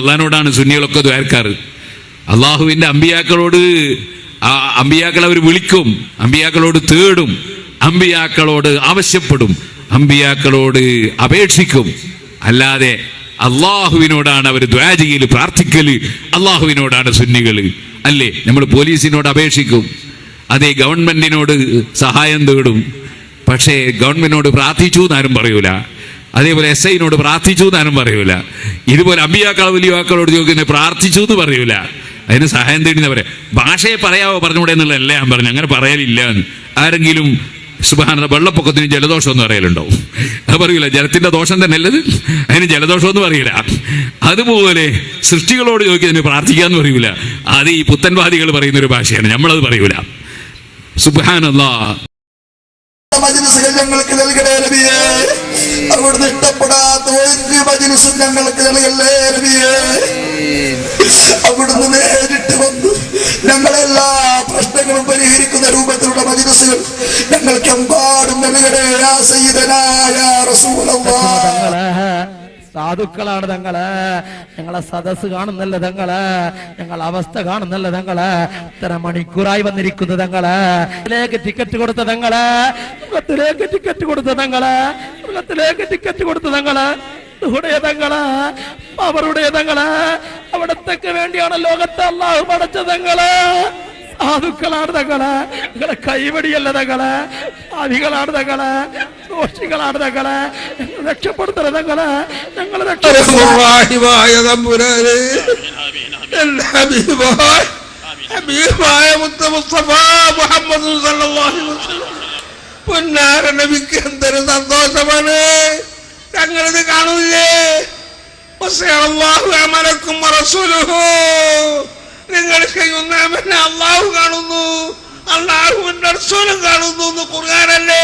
അള്ളഹാനോടാണ് സുന്നികളൊക്കെ ദ്വാരക്കാറ്. അള്ളാഹുവിന്റെ അമ്പിയാക്കളോട് അമ്പിയാക്കൾ അവർ വിളിക്കും അമ്പിയാക്കളോട് തേടും അമ്പിയാക്കളോട് ആവശ്യപ്പെടും അമ്പിയാക്കളോട് അപേക്ഷിക്കും. അല്ലാതെ അള്ളാഹുവിനോടാണ് അവർ ദ്വാജയിൽ പ്രാർത്ഥിക്കൽ അള്ളാഹുവിനോടാണ് സുന്നികൾ അല്ലേ? നമ്മൾ പോലീസിനോട് അപേക്ഷിക്കും. അതേ ഗവൺമെന്റിനോട് സഹായം തേടും. പക്ഷേ ഗവൺമെന്റിനോട് പ്രാർത്ഥിച്ചു എന്നാരും പറയൂല. അതേപോലെ എസ് ഐനോട് പ്രാർത്ഥിച്ചു എന്നാലും പറയൂല. ഇതുപോലെ അമ്പിയാക്കള വലിയാക്കളോട് ചോദിക്കുന്നത് പ്രാർത്ഥിച്ചു എന്ന് പറയൂല. അതിന് സഹായം തേടി പറയാം. ഭാഷയെ പറയാവോ പറഞ്ഞുകൂടെ എന്നുള്ളതല്ല ഞാൻ പറഞ്ഞു. അങ്ങനെ പറയലില്ല ആരെങ്കിലും സുബാന വെള്ളപ്പൊക്കത്തിന് ജലദോഷം എന്ന് പറയലുണ്ടോ അത് പറയൂല. ജലത്തിന്റെ ദോഷം തന്നെ അല്ലത് അതിന് ജലദോഷം എന്ന് പറയില്ല അതുപോലെ സൃഷ്ടികളോട് ചോദിക്കുന്നതിന് പ്രാർത്ഥിക്കുക എന്ന് പറയൂല. അത് ഈ പുത്തൻവാദികൾ പറയുന്ന ഒരു ഭാഷയാണ്. നമ്മളത് പറയൂല. സുബാനല്ലാ അവിടുന്ന് ഇഷ്ടപ്പെടാത്ത മജിലിസും ഞങ്ങൾക്ക് നൽകല്ലേ അവിടുന്ന് നേരിട്ട് വന്ന് ഞങ്ങളെല്ലാ പ്രശ്നങ്ങളും പരിഹരിക്കുന്ന രൂപത്തിലുള്ള മജിലിസുകൾ ഞങ്ങൾക്ക് എമ്പാടും നൽകണേ യാ സയ്യിദനായ റസൂലല്ലാഹ് തങ്ങൾ സാധുക്കളാണ് തങ്ങൾ. ഞങ്ങളെ സദസ് കാണുന്നല്ല തങ്ങൾ. ഞങ്ങളെ അവസ്ഥ കാണുന്നല്ല തങ്ങൾ. ഇത്ര മണിക്കൂറായി വന്നിരിക്കുന്നു തങ്ങൾ. ഇതിലേക്ക് ടിക്കറ്റ് കൊടുത്ത തങ്ങൾ. മൃഗത്തിലേക്ക് ടിക്കറ്റ് കൊടുത്ത തങ്ങൾ. മൃഗത്തിലേക്ക് ടിക്കറ്റ് കൊടുത്ത തങ്ങൾ. ഇവിടെ തങ്ങൾ. അവരുടെ തങ്ങൾ. അവിടത്തേക്ക് വേണ്ടിയാണ് ലോകത്തെ അള്ളാഹു പടച്ച തങ്ങൾ. സാധുക്കളാണ് തങ്ങൾ. നിങ്ങളെ കൈവടിയല്ല തങ്ങൾ. അവികളാണ് തങ്ങൾ. ദോഷികളാണ് തങ്ങൾ. ഞങ്ങൾ രക്ഷപ്പെടുത്തല തങ്ങൾ. ഞങ്ങൾ സന്തോഷമാണ്. ഞങ്ങളിത് വറസൂലുഹു. നിങ്ങൾ ചെയ്യുന്ന അള്ളാഹു കാണുന്നു. അള്ളാഹുവിന്റെ അർസോലം കാണുന്നു എന്ന് ഖുർആാനല്ലേ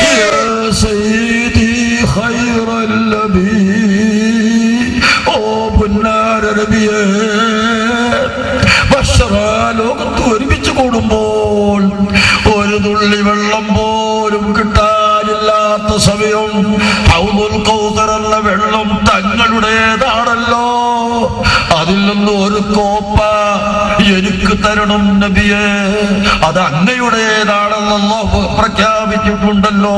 ഓ പുന്നാരബിയേ ലോകത്ത് ഒരുമിച്ച് കൂടുമ്പോൾ ഒരു തുള്ളി വെള്ളം പോലും കിട്ടാനില്ലാത്ത സമയം ഔദുൽ വെള്ളം തങ്ങളുടേതാണല്ലോ അതിൽ നിന്ന് ഒരു കോപ്പ എനിക്ക് തരണം നബിയെ. അത് അങ്ങയുടേതാണെന്നല്ലോ പ്രഖ്യാപിച്ചിട്ടുണ്ടല്ലോ.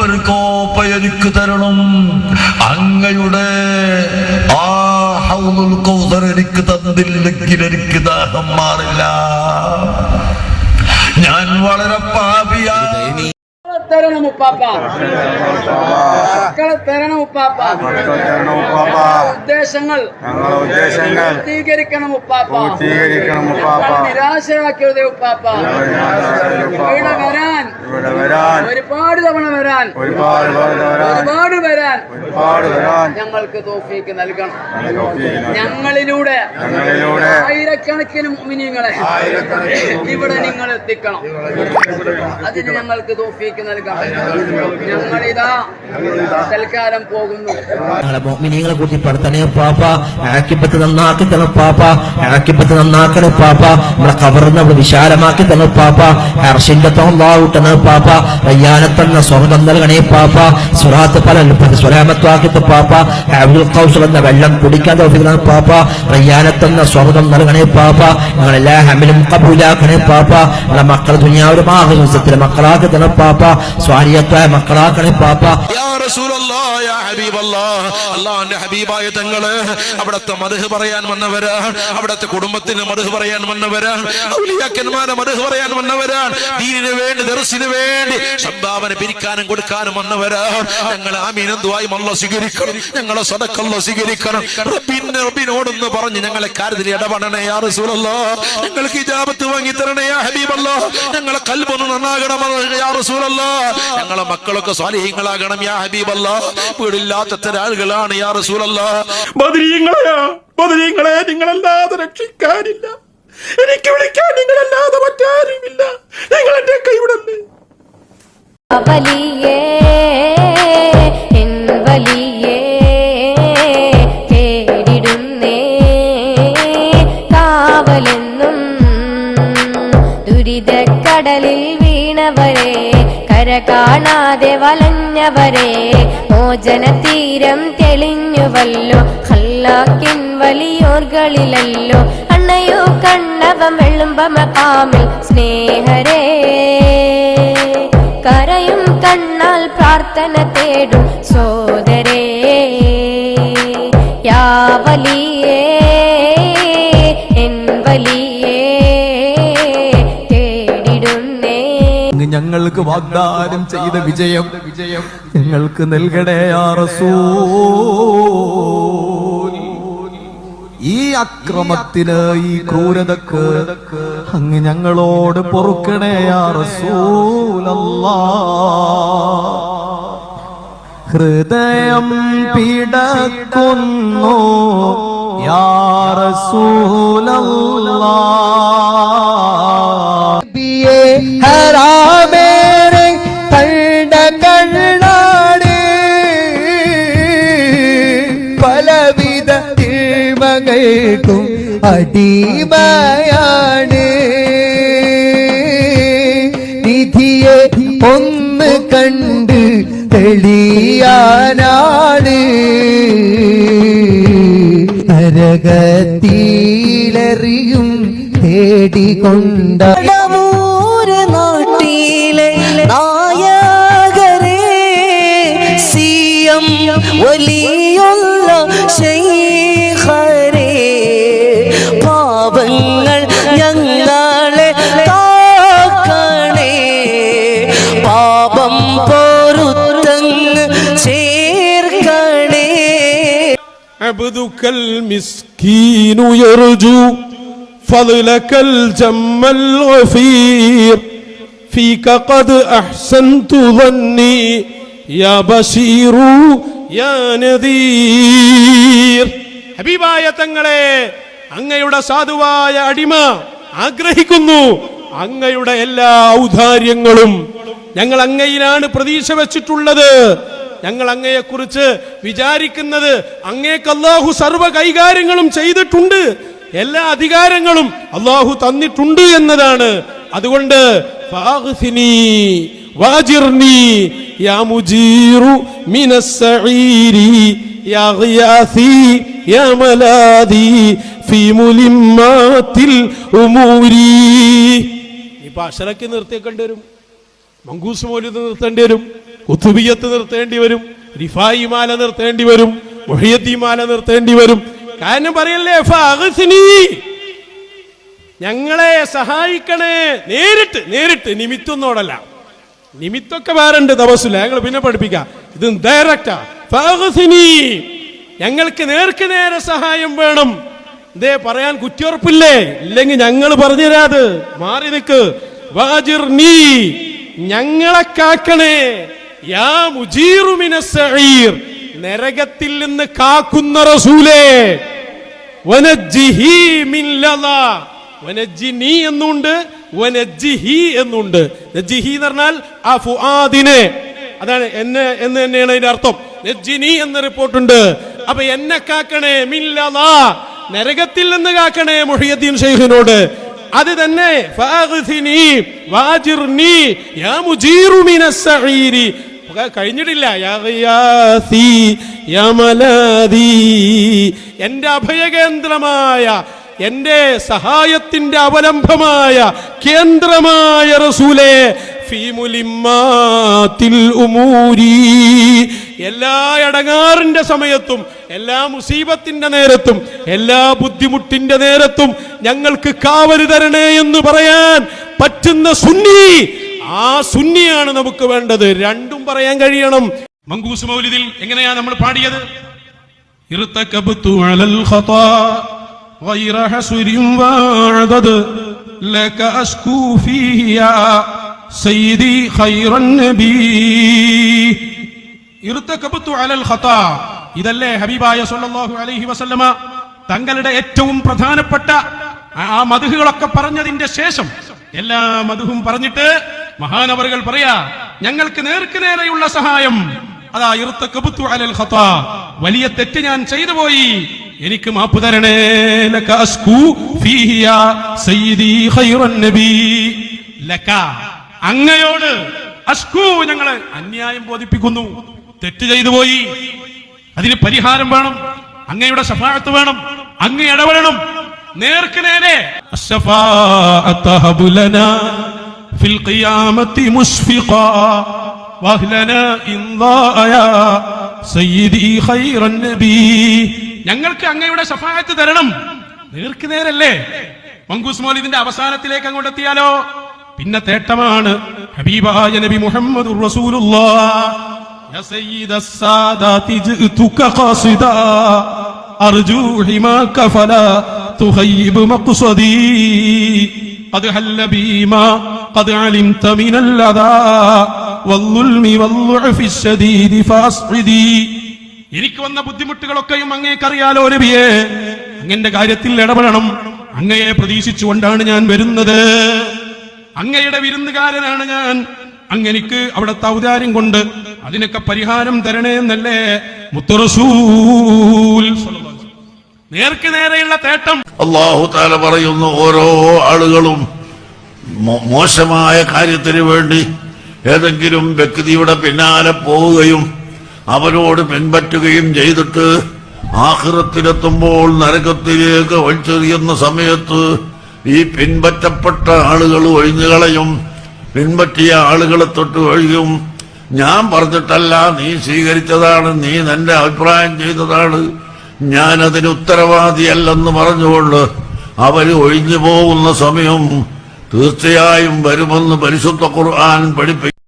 ഒരു കോപ്പ എനിക്ക് തരണം. അങ്ങയുടെ ആ എനിക്ക് തന്നില്ലെങ്കിൽ എനിക്ക് ദാഹം മാറില്ല. ഞാൻ വളരെ പാപിയാ തരണം ഉപ്പാപ്പ. മക്കളെ തരണം ഉപ്പാപ്പ. ഉദ്ദേശങ്ങൾ ഉദ്ദേശങ്ങൾ പൂർത്തീകരിക്കണം ഉപ്പാപ്പ. പൂർത്തീകരിക്കണം ഉപ്പാപ്പ. മക്കളെ നിരാശരാക്കരുതേ ഉപ്പാപ്പ. ഇവിടെ വരാൻ വരാൻ ഒരുപാട് തവണ വരാൻ ഒരുപാട് ഒരുപാട് വരാൻ ഒരുപാട് വരാൻ ഞങ്ങൾക്ക് തോഫീക്ക് നൽകണം. ഞങ്ങളിലൂടെ ഞങ്ങളിലൂടെ ആയിരക്കണക്കിന് മുഅ്മിനീങ്ങളെ ഇവിടെ നിങ്ങൾ എത്തിക്കണം അതിന് ഞങ്ങൾക്ക് തോഫീക്ക് നൽകണം. ഞങ്ങളിതാ തൽക്കാലം പോകുന്നു. മോമിനിയങ്ങളെ കൂട്ടി പെടുത്തണേ പാപ്പ. ആക്കിപ്പത്ത് നന്നാക്കി തന്നെ പാപ്പ. ആക്കിപ്പത്ത് നന്നാക്കണേ പാപ്പ. നമ്മളെ കവറിന് നമ്മൾ വിശാലമാക്കി തന്നെ പാപ്പ. ഹർഷിന്റെ തോന്നാവൂട്ടണ പാപ്പ. വയ്യാനത്തന്ന സ്വർഗം നൽകണേ പാപ്പ. സുറാത്ത് പല സ്വലാമത്വാക്കിത്ത് പാപ്പ. അബ്ദുൽ കൗസൽ എന്ന വെള്ളം കുടിക്കാൻ തോന്നിക്കുന്ന പാപ്പ. റയ്യാനത്തെന്ന സ്വർഗം നൽകണേ പാപ്പ ഞങ്ങളെല്ലാ ഹമിലും കബൂലാക്കണേ പാപ്പ. ഞങ്ങളെ മക്കൾ ദുനിയാവിലും ആഹ്ലാസത്തിലെ മക്കളാക്കി തന്നെ പാപ്പ. സ്വാരിയത്തായ മക്കളാക്കണേ പാപ്പ. ഹബീബല്ലാ. ഹബീബായ തങ്ങൾ അവിടത്തെ മധു പറയാൻ വന്നവരാണ് അവിടത്തെ കുടുംബത്തിന് മധു പറയാൻ വന്നവരാണ് ഔലിയാക്കന്മാരെ മധു പറയാൻ വന്നവരാണ് ദീനിന് വേണ്ടി ദർശിന് വേണ്ടി സംഭാവന പിരിക്കാനും കൊടുക്കാനും വന്നവരാണ് ഞങ്ങൾ ആമീനന്തുവായും അല്ല സ്വീകരിക്കണം. ഞങ്ങളെ സ്വതക്കല്ല സ്വീകരിക്കണം. റബ്ബിന് റബ്ബിനോടൊന്ന് പറഞ്ഞ് ഞങ്ങളെ കാര്യത്തിൽ ഇടപെടണേ യാ റസൂലല്ലോ ഞങ്ങൾക്ക് ഇജാബത്ത് വാങ്ങി തരണേ യാ ഹബീബല്ലാ ഞങ്ങളെ കൽബൊന്ന് നന്നാകണമെന്ന് യാ റസൂലല്ലോ ഞങ്ങളെ മക്കളൊക്കെ സ്വാലിഹീങ്ങളാകണം യാ ഹബീബല്ലോ വീടില്ലാത്ത എത്ര ആളുകളാണ് യാ റസൂലല്ലാ ബദരീങ്ങളെയാ ബദരീങ്ങളെ നിങ്ങളല്ലാതെ രക്ഷിക്കാനില്ല. എനിക്ക് വിളിക്കാൻ നിങ്ങളല്ലാതെ മറ്റാരുമില്ല. നിങ്ങൾ എന്റെ കൈവിടല്ലേ? കടലിൽ ദുരിതക്കടലിൽ വീണവരെ കര കാണാതെ വലഞ്ഞവരെ മോചന തീരം തെളിഞ്ഞുവല്ലോ. ഹല്ലാക്കിൻ വലിയോർകളിലല്ലോ. അണ്ണയോ കണ്ണവം വെള്ളുമ്പ സ്നേഹരേ. കരയും കണ്ണാൽ പ്രാർത്ഥന തേടും സോദരേ. യാ ഞങ്ങൾക്ക് വാഗ്ദാനം ചെയ്ത വിജയം വിജയം. ഞങ്ങൾക്ക് നൽകണേ ആ ഈ അക്രമത്തിന് ഈ ക്രൂരതക്ക് അങ്ങ് ഞങ്ങളോട് പൊറുക്കണേ ആ റസൂലല്ലാ. ഹൃദയം പിടക്കുന്നു യാ റസൂലല്ലാ. തിന്മകൾക്കും അടിമയാണ്. നിധിയെ ഒന്ന് കണ്ട് തെളിയാനാണ്. നരകത്തിലെറിയും തേടിക്കൊണ്ട عبدك المسكين يرجو فضلك الجم الغفير فيك قد أحسنت ظني يا بشير يا نذير ഹബീബായ തങ്ങളെ അങ്ങയുടെ സാധുവായ അടിമ ആഗ്രഹിക്കുന്നു അങ്ങയുടെ എല്ലാ ഔദാര്യങ്ങളും ഞങ്ങൾ അങ്ങയിലാണ് പ്രതീക്ഷ വെച്ചിട്ടുള്ളത് ഞങ്ങൾ അങ്ങയെക്കുറിച്ച് വിചാരിക്കുന്നത് അങ്ങേക്ക് അള്ളാഹു സർവ കൈകാര്യങ്ങളും ചെയ്തിട്ടുണ്ട്. എല്ലാ അധികാരങ്ങളും അള്ളാഹു തന്നിട്ടുണ്ട് എന്നതാണ്. അതുകൊണ്ട് നിർത്തിക്കേണ്ടി വരും. മങ്കൂസ് മോലിത് നിർത്തേണ്ടി വരും. കുത്തുബിയത്ത് നിർത്തേണ്ടി വരും റിഫായി മാല നിർത്തേണ്ടി വരും മൊഹിയത്തി മാല നിർത്തേണ്ടി വരും. കാരണം പറയല്ലേ ഞങ്ങളെ സഹായിക്കണേ. നേരിട്ട് നേരിട്ട് നിമിത്തൊന്നോടല്ല. നിമിത്തൊക്കെ വേറുണ്ട് തപസ്സില്ല ഞങ്ങൾ പിന്നെ പഠിപ്പിക്കാം. ഇത് ഡയറക്റ്റാ. ഞങ്ങൾക്ക് നേർക്ക് നേരെ സഹായം വേണം. ഇതേ പറയാൻ കുറ്റിയുറപ്പില്ലേ? ഇല്ലെങ്കിൽ ഞങ്ങൾ പറഞ്ഞുതരാത് മാറി നിൽക്ക്. വാജിർ നീ ഞങ്ങളെ കാക്കണേ. യാ മുജീറു മിനസ് സഈർ. നരകത്തിൽ നിന്ന് കാക്കുന്ന റസൂലേ വനജ്ജിഹി മിൻ ലദാ. വനജ്ജിനി എന്നുണ്ട് വനജ്ജിഹി എന്നുണ്ട്. നജ്ജിഹി എന്ന് പറഞ്ഞാൽ ആ ഫുആദിനെ. അതാണ് എന്നെ എന്ന് തന്നെയാണ് അതിന്റെ അർത്ഥം. നജ്ജിനി എന്ന റിപ്പോർട്ടുണ്ട് അപ്പൊ എന്നെ കാക്കണേ മില്ലതാ നരകത്തിൽ നിന്ന് കാക്കണേ മുഹിയദ്ദീൻ ഷെയ്ഖിനോട്. അത് തന്നെ കഴിഞ്ഞിട്ടില്ല. എന്റെ അഭയകേന്ദ്രമായ എന്റെ സഹായത്തിന്റെ അവലംബമായ കേന്ദ്രമായ റസൂലേ എല്ലാ അടങ്ങാറിന്റെ സമയത്തും എല്ലാ മുസീബത്തിന്റെ നേരത്തും എല്ലാ ബുദ്ധിമുട്ടിന്റെ നേരത്തും ഞങ്ങൾക്ക് കാവൽ തരണേ എന്ന് പറയാൻ പറ്റുന്ന സുന്നി ആ സുന്നിയാണ് നമുക്ക് വേണ്ടത്. രണ്ടും പറയാൻ കഴിയണം മങ്കൂസ് മൗലിദിൽ എങ്ങനെയാ നമ്മൾ പാടിയത് ارتكبت على الخطا غير حسر وعدد لك أشكو فيه يا سيدي خير النبي ارتكبت على الخطا ഇതല്ലേ ഹബീബായ സല്ലല്ലാഹു അലൈഹി വസല്ലമ തങ്ങളുടെ ഏറ്റവും പ്രധാനപ്പെട്ട ആ മധുഹുകളൊക്കെ പറഞ്ഞതിന്റെ ശേഷം എല്ലാ മധുഹും പറഞ്ഞിട്ട് മഹാനവറുകൾ പറയാ ഞങ്ങൾക്ക് നേർക്ക് നേരെയുള്ള സഹായം. അതാ ഇർത്തക്കബുത്തു അലൽ ഖത വലിയ തെറ്റ് ഞാൻ ചെയ്തു പോയി. എനിക്ക് മാപ്പ് തരണേ. ലക അസ്കു ഫീഹി സയ്യിദി അങ്ങയോട് ഞങ്ങളെ അന്യായം ബോധിപ്പിക്കുന്നു. തെറ്റ് ചെയ്തു പോയി. അതിന് പരിഹാരം വേണം. അങ്ങയുടെ സഫാഴത്ത് വേണം. അങ്ങ് ഇടപെടണം. നേർക്ക് നേരെ. ഫിൽ ഖിയാമത്തി واهلنا വഹ്ലനാ ഇൻദായ സയ്യിദി خير النبي ഞങ്ങൾക്ക് അങ്ങയുടെ ശഫായത്ത് തരണം. നേർക്ക് നേരല്ലേ? മങ്കൂസ് മൗലിദിന്റെ അവസാനത്തിലേക്ക് അങ്ങോട്ട് എത്തിയാലോ? പിന്നെ തേട്ടമാണ്. ഹബീബായ നബി മുഹമ്മദ് يا سيد السادات جئتك قاصدا أرجو حماك فلا تخيب مقصدي قد هل بي ما قد علمت من الأذى والظلم والضعف الشديد فأصعدي എനിക്ക് വന്ന ബുദ്ധിമുട്ടുകളൊക്കെയും അങ്ങേക്കറിയാലോ നബിയെ അങ്ങന്റെ കാര്യത്തിൽ ഇടപെടണം അങ്ങയെ പ്രതീക്ഷിച്ചുകൊണ്ടാണ് ഞാൻ വരുന്നത് അങ്ങയുടെ വിരുന്നുകാരനാണ് ഞാൻ അങ്ങനിക്ക് അവിടുത്തെ ഔദാര്യം കൊണ്ട് അതിനൊക്കെ പരിഹാരം തരണേ എന്നല്ലേ മുത്തറസൂൽ നേർക്ക് നേരെയുള്ള തേട്ടം അള്ളാഹു താല പറയുന്നു ഓരോ ആളുകളും മോശമായ കാര്യത്തിന് വേണ്ടി ഏതെങ്കിലും വ്യക്തിയുടെ പിന്നാലെ പോവുകയും അവരോട് പിൻപറ്റുകയും ചെയ്തിട്ട് ആഹൃത്തിലെത്തുമ്പോൾ നരകത്തിലേക്ക് ഒഴിച്ചെറിയുന്ന സമയത്ത് ഈ പിൻപറ്റപ്പെട്ട ആളുകൾ ഒഴിഞ്ഞുകളയും പിൻപറ്റിയ ആളുകളെ തൊട്ട് ഒഴിയും. ഞാൻ പറഞ്ഞിട്ടല്ല നീ സ്വീകരിച്ചതാണ് നീ നിന്റെ അഭിപ്രായം ചെയ്തതാണ്. ഞാൻ ഉത്തരവാദിയല്ലെന്ന് പറഞ്ഞുകൊണ്ട് അവർ ഒഴിഞ്ഞു പോകുന്ന സമയം തീർച്ചയായും വരുമെന്ന് പരിശുദ്ധ ഖുർആൻ പഠിപ്പിക്കും